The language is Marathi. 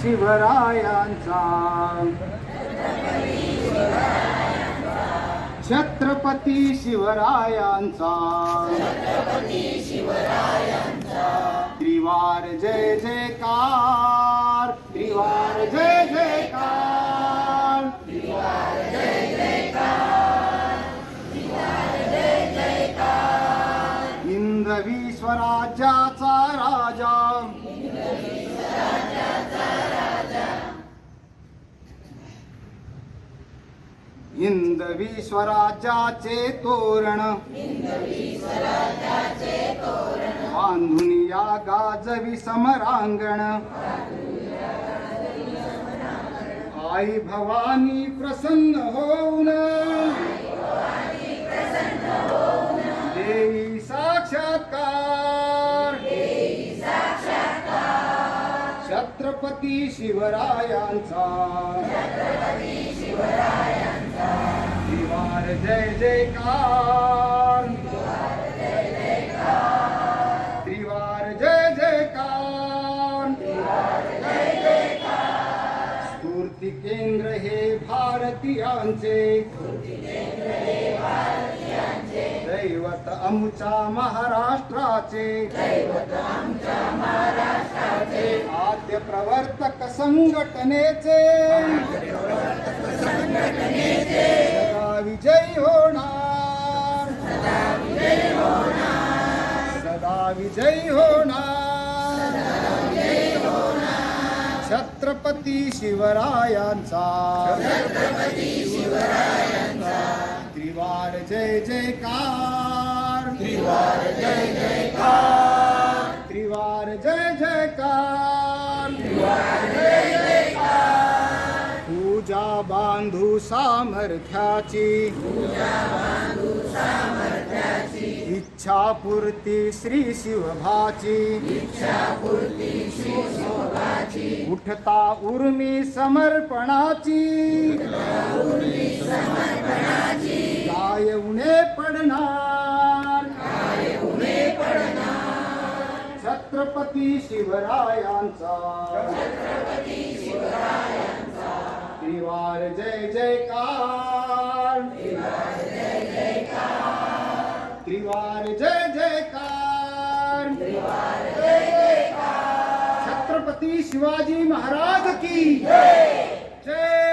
शिवरायांचा. छत्रपती शिवरायांचा. त्रिवार जय जयकार. त्रिवार जय जयकार. हिंदवी स्वराज्याचा राजा. हिंदवी स्वराज्याचे तोरण. बांधून या गाजवी समरांगण. आई भवानी प्रसन्न होऊन. देई साक्षात्कार. छत्रपती शिवरायांचा. जय जयकार. त्रिवार जय जयकार. स्फूर्ती केंद्र हे भारतीयांचे. दैवत आमच्या महाराष्ट्राचे. आद्य प्रवर्तक संघटनेचे. विजयी होणार छत्रपती शिवरायांचा। त्रिवार जय जयकार त्रिवार जय जयकार। त्रिवार जय जयकार। पूजा बांधू सामर्थ्याची. इच्छापूर्ती श्री शिवभाची. उठता उर्मी समर्पणाची. काय उणे पडणार. छत्रपती शिवरायांचा. तिवार जय जयकार। तिवार जय जयकार। छत्रपती शिवाजी महाराज की जय।